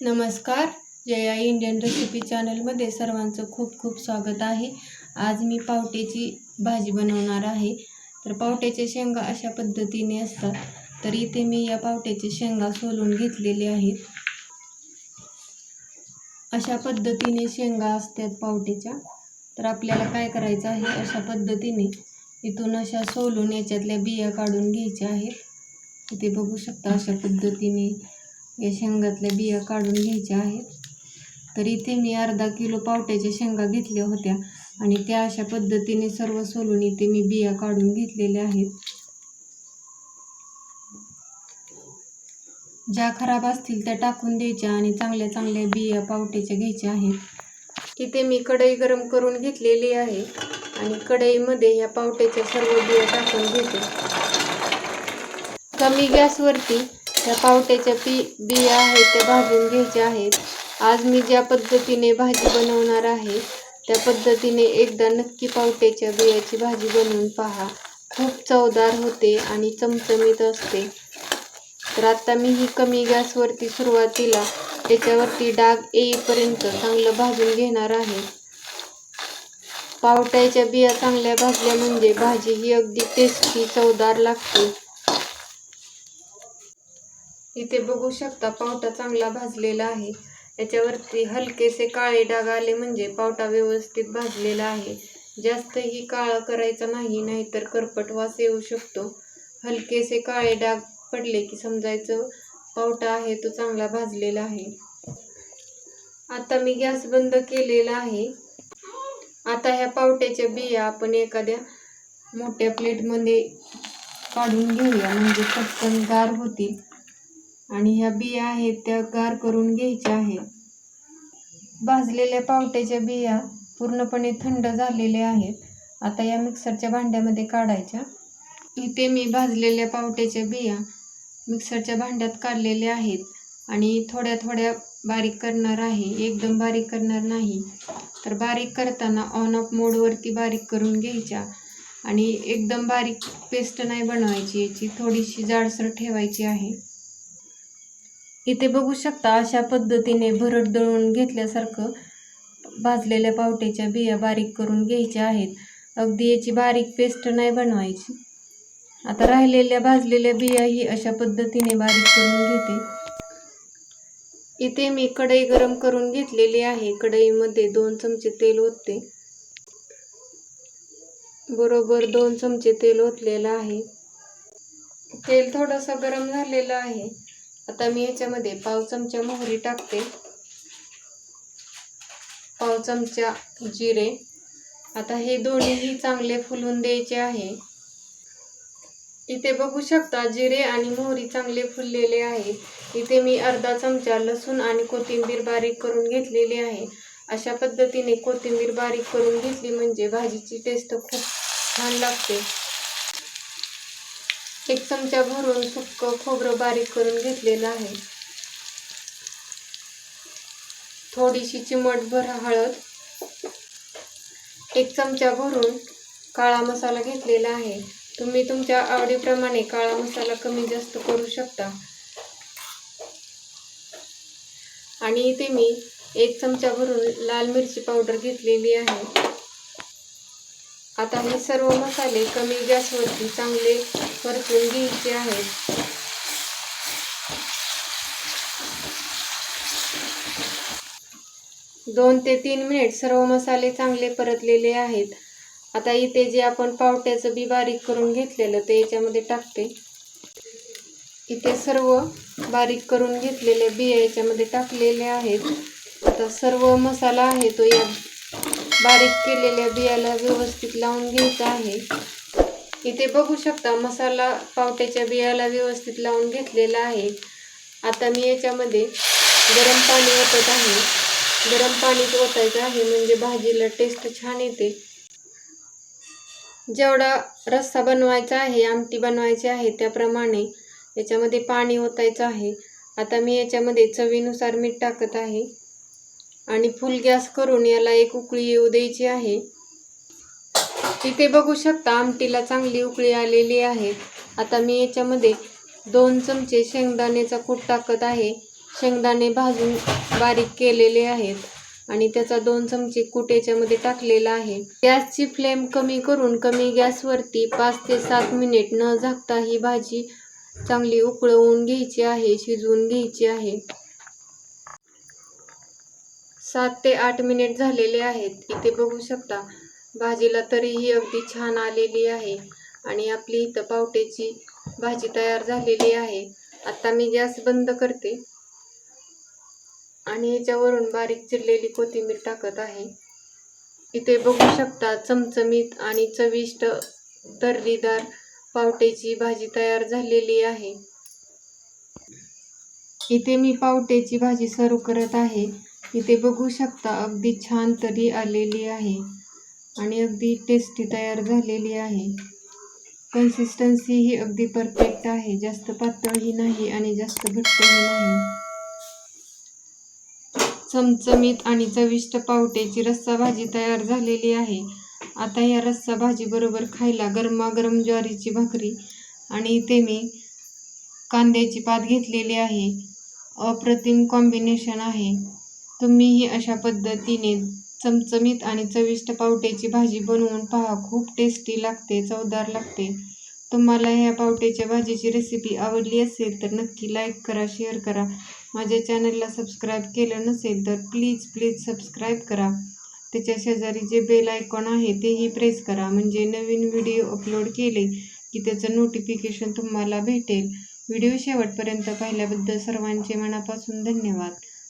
नमस्कार. Jaya Indian recipe चॅनलमध्ये सर्वांचं खूप खूप स्वागत आहे. आज मी पावट्याची भाजी बनवणार आहे. तर पावट्याच्या शेंगा अशा पद्धतीने असतात. तर इथे मी या पावट्याच्या शेंगा सोलून घेतलेले आहेत. अशा पद्धतीने शेंगा असतात पावट्याच्या. तर आपल्याला काय करायचं आहे? अशा पद्धतीने इथून अशा सोलून याच्यातल्या बिया काढून घ्यायच्या आहेत. इथे बघू शकता अशा पद्धतीने या शेंगातल्या बिया काढून घ्यायच्या आहेत. तर इथे मी अर्धा किलो पावट्याच्या शेंगा घेतल्या होत्या आणि त्या अशा पद्धतीने सर्व सोलून इथे मी बिया काढून घेतलेल्या आहेत. ज्या खराब असतील त्या टाकून द्यायच्या आणि चांगल्या चांगल्या बिया पावट्याच्या घ्यायच्या आहेत. इथे मी कढई गरम करून घेतलेली आहे आणि कढईमध्ये या पावट्याच्या सर्व बिया टाकून घेते. कमी गॅसवरती त्या पावट्याच्या पी बिया आहेत त्या भाजून घ्यायच्या आहेत. आज मी ज्या पद्धतीने भाजी बनवणार आहे त्या पद्धतीने एकदा नक्की पावट्याच्या बियाची भाजी बनवून पहा. खूप चवदार होते आणि चमचमीत असते. तर आता मी ही कमी गॅसवरती सुरुवातीला त्याच्यावरती डाग येईपर्यंत चांगलं भाजून घेणार आहे. पावट्याच्या बिया चांगल्या भाजल्या म्हणजे भाजी ही अगदी टेस्टी चवदार लागते. इथे बघू शकता पावटा चांगला भाजलेला आहे. याच्यावरती हलकेसे काळे डाग आले म्हणजे पावटा व्यवस्थित भाजलेला आहे. जास्तही काळा करायचा नाही नाहीतर करपट वास येऊ शकतो. हलकेसे काळे डाग पडले की समजायचं पावटा आहे तो चांगला भाजलेला आहे. आता मी गॅस बंद केलेला आहे. आता ह्या पावट्याच्या बिया आपण एखाद्या मोठ्या प्लेटमध्ये काढून घेऊया म्हणजे पटकन गार होतील. आणि ह्या बिया आहेत त्या गार करून घ्यायच्या आहेत. भाजलेल्या पावट्याच्या बिया पूर्णपणे थंड झालेल्या आहेत. आता या मिक्सरच्या भांड्यामध्ये काढायच्या. इथे मी भाजलेल्या पावट्याच्या बिया मिक्सरच्या भांड्यात काढलेल्या आहेत आणि थोड्या थोड्या बारीक करणार आहे. एकदम बारीक करणार नाही. तर बारीक करताना ऑन ऑफ मोडवरती बारीक करून घ्यायच्या आणि एकदम बारीक पेस्ट नाही बनवायची. याची थोडीशी जाडसर ठेवायची आहे. इथे बघू शकता अशा पद्धतीने भरड दळून घेतल्यासारखं भाजलेल्या पावट्याच्या बिया बारीक करून घ्यायच्या आहेत. अगदी याची बारीक पेस्ट नाही बनवायची. आता राहिलेल्या भाजलेल्या बियाही अशा पद्धतीने बारीक करून घेते. इथे मी कढई गरम करून घेतलेली आहे. कढईमध्ये दोन चमचे तेल ओतते. बरोबर दोन चमचे तेल ओतलेलं आहे. तेल थोडंसं गरम झालेलं आहे. आता मी याच्यामध्ये पाव चमचा मोहरी टाकते. पाव चमचा जिरे. आता हे दोन्हीही चांगले फुलवून द्यायचे आहे. इथे बघू शकता जिरे आणि मोहरी चांगले फुललेले आहे इथे मी अर्धा चमचा लसूण आणि कोथिंबीर बारीक करून घेतलेली आहे. अशा पद्धतीने कोथिंबीर बारीक करून घेतली म्हणजे भाजीची टेस्ट खूप छान लागते. एक चमचा भरून सुक्क खोबरं बारीक करून घेतलेलं आहे. थोडीशी चिमटभर हळद एक चमचा भरून काळा मसाला घेतलेला आहे. तुम्ही तुमच्या आवडीप्रमाणे काळा मसाला कमी जास्त करू शकता. आणि इथे मी एक चमचा भरून लाल मिरची पावडर घेतलेली आहे. आता मी सर्व मसाले कमी गॅसवरती चांगले परतून घ्यायचे आहेत. दोन ते तीन मिनिट सर्व मसाले चांगले परतलेले आहेत. आता इथे जे आपण पावट्याचं बी बारीक करून घेतलेलं ते याच्यामध्ये टाकते. इथे सर्व बारीक करून घेतलेले बिया याच्यामध्ये टाकलेले आहेत. आता सर्व मसाला आहे तो या बारीक केलेल्या बियाला व्यवस्थित लावून घ्यायचं आहे. इथे बघू शकता मसाला पावट्याच्या बियाला व्यवस्थित लावून घेतलेला आहे. आता मी याच्यामध्ये गरम पाणी ओतत आहे. गरम पाणीच ओतायचं आहे म्हणजे भाजीला टेस्ट छान येते. जेवढा रस्सा बनवायचा आहे आमटी बनवायची आहे त्याप्रमाणे याच्यामध्ये पाणी ओतायचं आहे. आता मी याच्यामध्ये चवीनुसार मीठ टाकत आहे. आणि फुल गॅस करून याला एक उकळी येऊ द्यायची आहे. इथे बघू शकता आमटीला चांगली उकळी आलेली आहे. आता मी याच्यामध्ये दोन चमचे शेंगदाण्याचा कूट टाकत आहे. शेंगदाणे भाजून बारीक केलेले आहेत आणि त्याचा दोन चमचे कूट याच्यामध्ये टाकलेला आहे. गॅसची फ्लेम कमी करून कमी गॅसवरती पाच ते सात मिनिट न झाकता ही भाजी चांगली उकळवून घ्यायची आहे शिजवून घ्यायची आहे. सात ते आठ मिनिट झालेले आहेत. इथे बघू शकता भाजीला तरीही अगदी छान आलेली आहे आणि आपली इथं पावट्याची भाजी तयार झालेली आहे. आता मी गॅस बंद करते आणि याच्यावरून बारीक चिरलेली कोथिंबीर टाकत आहे. इथे बघू शकता चमचमीत आणि चविष्ट तर्रीदार पावट्याची भाजी तयार झालेली आहे. इथे मी पावट्याची भाजी सर्व करत आहे. इथे बघू शकता अगदी छान तरी आलेली आहे आणि अगदी टेस्टी तयार झालेली आहे. कन्सिस्टन्सी ही अगदी परफेक्ट आहे. जास्त पातळही नाही आणि जास्त घट्टही नाही. चमचमीत आणि चविष्ट पावट्याची रस्सा भाजी तयार झालेली आहे. आता या रस्सा भाजीबरोबर खायला गरमागरम ज्वारीची भाकरी आणि इथे मी कांद्याची पात घेतलेली आहे. अप्रतिम कॉम्बिनेशन आहे. तुम्हीही अशा पद्धतीने चमचमीत आणि चविष्ट पावट्याची भाजी बनवून पहा. खूप टेस्टी लागते चवदार लागते. तुम्हाला ह्या पावट्याच्या भाजीची रेसिपी आवडली असेल तर नक्की लाईक करा शेअर करा. माझ्या चॅनलला सबस्क्राईब केलं नसेल तर प्लीज प्लीज सबस्क्राईब करा. त्याच्या शेजारी जे बेल आयकॉन आहे तेही प्रेस करा. म्हणजे नवीन व्हिडिओ अपलोड केले की त्याचं नोटिफिकेशन तुम्हाला भेटेल. व्हिडिओ शेवटपर्यंत पाहिल्याबद्दल सर्वांचे मनापासून धन्यवाद.